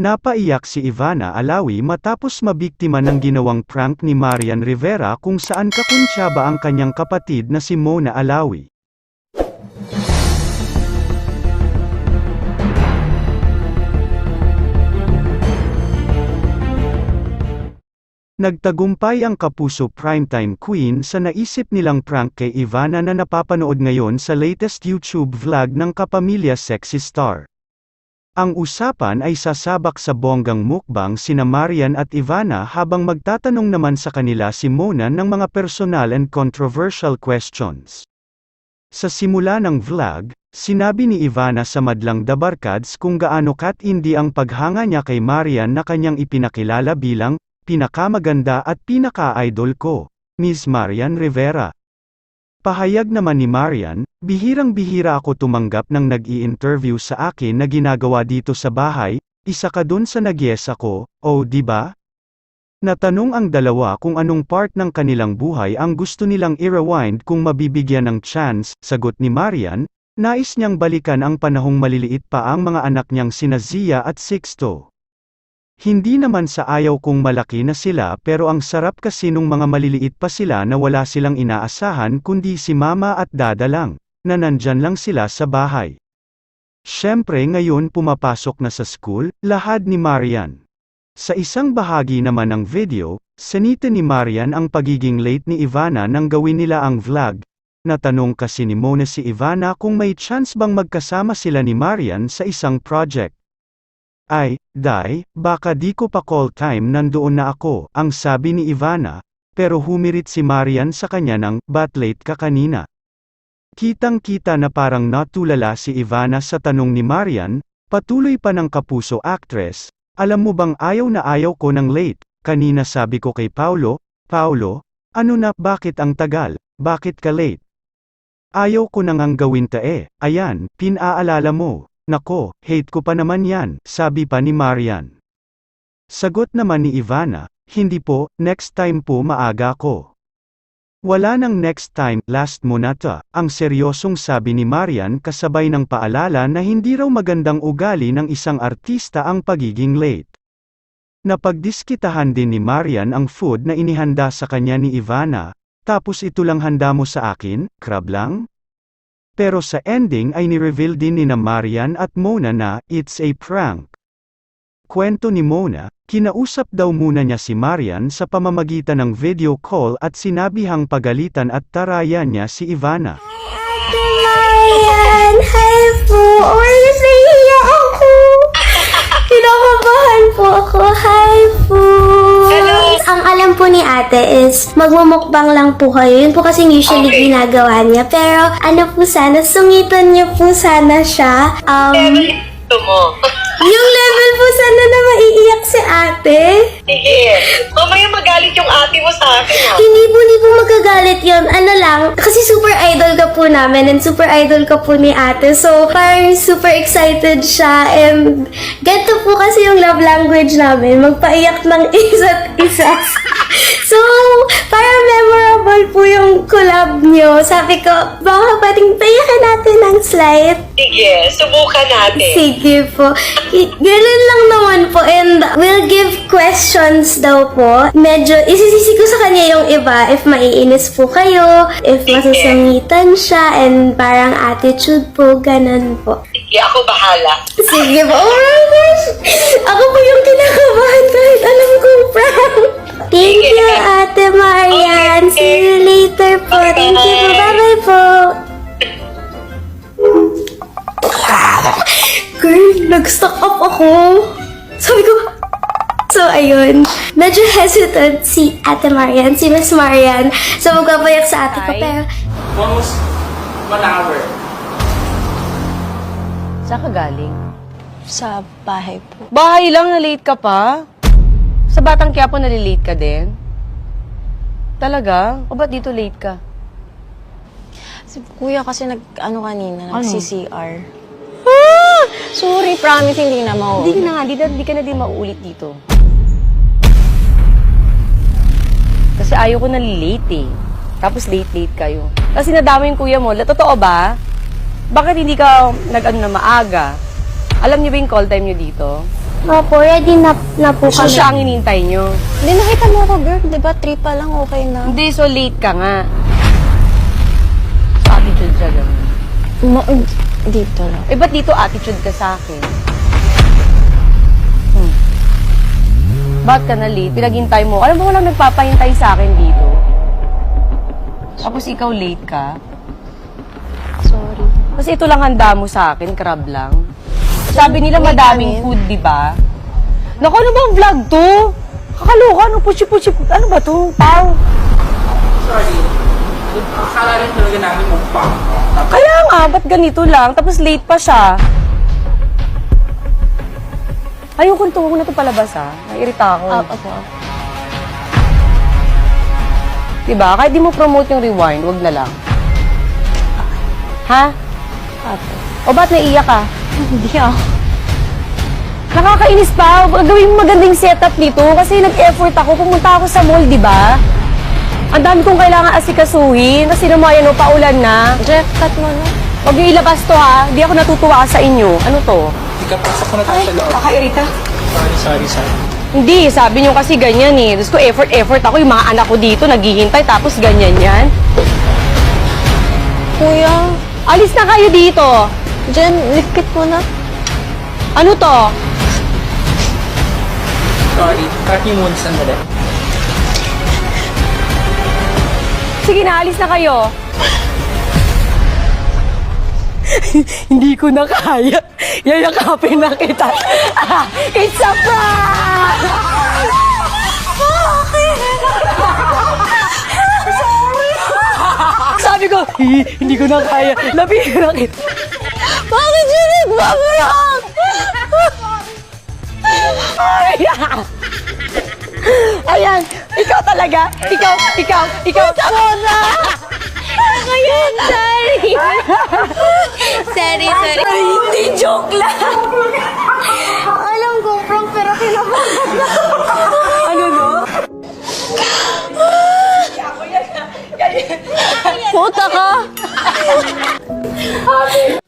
Napaiyak si Ivana Alawi matapos mabiktima ng ginawang prank ni Marian Rivera kung saan kakuntsaba ang kanyang kapatid na si Mona Alawi. Nagtagumpay ang Kapuso Primetime Queen sa naisip nilang prank kay Ivana na napapanood ngayon sa latest YouTube vlog ng kapamilya Sexy Star. Ang usapan ay sasabak sa bonggang mukbang sina Marian at Ivana habang magtatanong naman sa kanila si Mona ng mga personal and controversial questions. Sa simula ng vlog, sinabi ni Ivana sa madlang Dabarkads kung gaano katindi ang paghanga niya kay Marian na kanyang ipinakilala bilang pinakamaganda at pinaka-idol ko, Miss Marian Rivera. Pahayag naman ni Marian, bihirang-bihira ako tumanggap ng nag-i-interview sa akin na ginagawa dito sa bahay, isa ka dun sa nag-yes ako, oh di ba? Natanong ang dalawa kung anong part ng kanilang buhay ang gusto nilang i-rewind kung mabibigyan ng chance, sagot ni Marian, nais niyang balikan ang panahong maliliit pa ang mga anak niyang sina Zia at Sixto. Hindi naman sa ayaw kong malaki na sila pero ang sarap kasi nung mga maliliit pa sila na wala silang inaasahan kundi si mama at dada lang, na nandyan lang sila sa bahay. Siyempre ngayon pumapasok na sa school, lahad ni Marian. Sa isang bahagi naman ng video, sanita ni Marian ang pagiging late ni Ivana nang gawin nila ang vlog. Natanong kasi ni Mona si Ivana kung may chance bang magkasama sila ni Marian sa isang project. Ay, Day, baka di ko pa call time nandoon na ako, ang sabi ni Ivana, pero humirit si Marian sa kanya ng, ba't late ka kanina? Kitang-kita na parang natulala si Ivana sa tanong ni Marian, patuloy pa ng kapuso actress, alam mo bang ayaw na ayaw ko ng late, kanina sabi ko kay Paulo, Paulo, ano na, bakit ang tagal, bakit ka late? Ayaw ko nang ang gawin ta eh, ayan, pinaalala mo, nako, hate ko pa naman yan, sabi pa ni Marian. Sagot naman ni Ivana, hindi po, next time po maaga ko. Wala nang next time, last mo na ta, ang seryosong sabi ni Marian kasabay ng paalala na hindi raw magandang ugali ng isang artista ang pagiging late. Napagdiskitahan din ni Marian ang food na inihanda sa kanya ni Ivana, tapos ito lang handa mo sa akin, crab lang? Pero sa ending ay ni-reveal din ni na Marian at Mona na, it's a prank. Kwento ni Mona, kinausap daw muna niya si Marian sa pamamagitan ng video call at sinabihang pagalitan at tarayan niya si Ivana. Ate Marian! Hi po! Iya ako! Kinakabahan po ako. Hi po! Ang alam po ni ate is magmumukbang lang po kayo. Yun po kasi usually Okay. ginagawa niya. Pero ano po sana, sungitan niyo po sana siya. Um, Gusto mo. yung level po sana na maiiyak si ate. Sige. Mamaya magalit yung ate mo sa akin, ha? Magagalit yun. Ano lang, kasi super idol ka po namin and super idol ka po ni ate. So, parang super excited siya and ganito po kasi yung love language namin. Magpaiyak ng isa't isa. Memorable po yung collab nyo. Sabi ko, baka pwedeng paiyakin natin ng slight. Sige, subukan natin. Sige po. Ganun lang naman po. And we'll give questions daw po. Medyo, isisisi ko sa kanya yung iba. If maiinis po kayo, if masusungitan siya, and parang attitude po, ganun po. Sige, ako bahala. Sige po. Oh my gosh! Ako po yung kinakabahan kahit alam kong po. Thank you po. Bye-bye. Po. Girl, nag-stock up ako. Sabi ko, So, ayun. Medyo hesitant si Ate Marian, si Miss Marian. So, magpapayak sa ate ko. Hi. Pero, Almost one hour. Saan ka galing? Sa bahay po. Bahay lang, na-late ka pa? Sa Batang Quiapo, nalilate ka din? Talaga? O ba't dito late ka? Si kuya kasi nag, ano kanina, Ano? nag-CCR. Sorry, promise, hindi na mau. Hindi na nga, di, na- di ka na din mauulit dito. Kasi ayaw ko nalilate eh. Tapos late-late kayo. Kasi nadama yung kuya mo. La- Totoo ba? Bakit hindi ka nag-ano na maaga? Alam niyo ba yung call time niyo dito? Opo, ready na, na po So kami. siya ang inintay nyo. Hindi nakita mo ako, girl. Di ba? Three pa lang, okay na. Hindi, so late ka nga. So attitude siya ganun. Ma- dito lang. Eh, ba't dito attitude ka sa akin? Hmm. Ba't ka na late? Pinaghintay mo. Alam mo, walang nagpapahintay sa akin dito. Tapos ikaw late ka. Sorry. Kasi ito lang handa mo sa akin, crab lang. Sabi nila Wait, madaming amin. food, di ba? Naku, ano bang vlog to? Kakaloka, ano puchi-puchi, ano ba to? Pau. Sorry. Akala rin talaga namin mukbang. Kaya nga, ba't ganito lang? Tapos late pa siya. Ayoko nito, huwag na ito palabas ha. Nairita ako. Ah, opo. Diba? Kahit di mo promote yung rewind, wag na lang. Ha? Apo. O ba't naiyak ka? Hindi ako. Nakakainis pa. Gawin mo magandang setup nito kasi nag-effort ako. Pumunta ako sa mall, di ba? Ang dami kong kailangan asikasuhin. Kasi naman, yan, o, paulan na. Jeff, cut mo na. Huwag niyo ilabas to, ha? Di ako natutuwa sa inyo. Ano to? Ikapasok ko na tayo sa loob. Kakairita. Sorry, sorry, sorry. Hindi, sabi niyo kasi ganyan eh. Tapos ko effort, effort ako. Yung mga anak ko dito, naghihintay. Tapos ganyan yan. Kuya, Alis na kayo dito. Jen, likit mo na. Ano to? Sorry. Niyo muna sandali. Sige na, alis na kayo. Hindi ko na kaya. Yayakapin na kita. It's a prank! Sabi ko, "Hi, hindi ko na kaya. Labihin na kita. Bakit siya nagbabarang? Ayan, ikaw talaga. Ikaw, ikaw, ikaw. Tapona! Ayan, sorry. sorry, sorry. Ay, hindi, joke lang. Alam ko, prank, pero kinabahan Ano no? Puta ka! Happy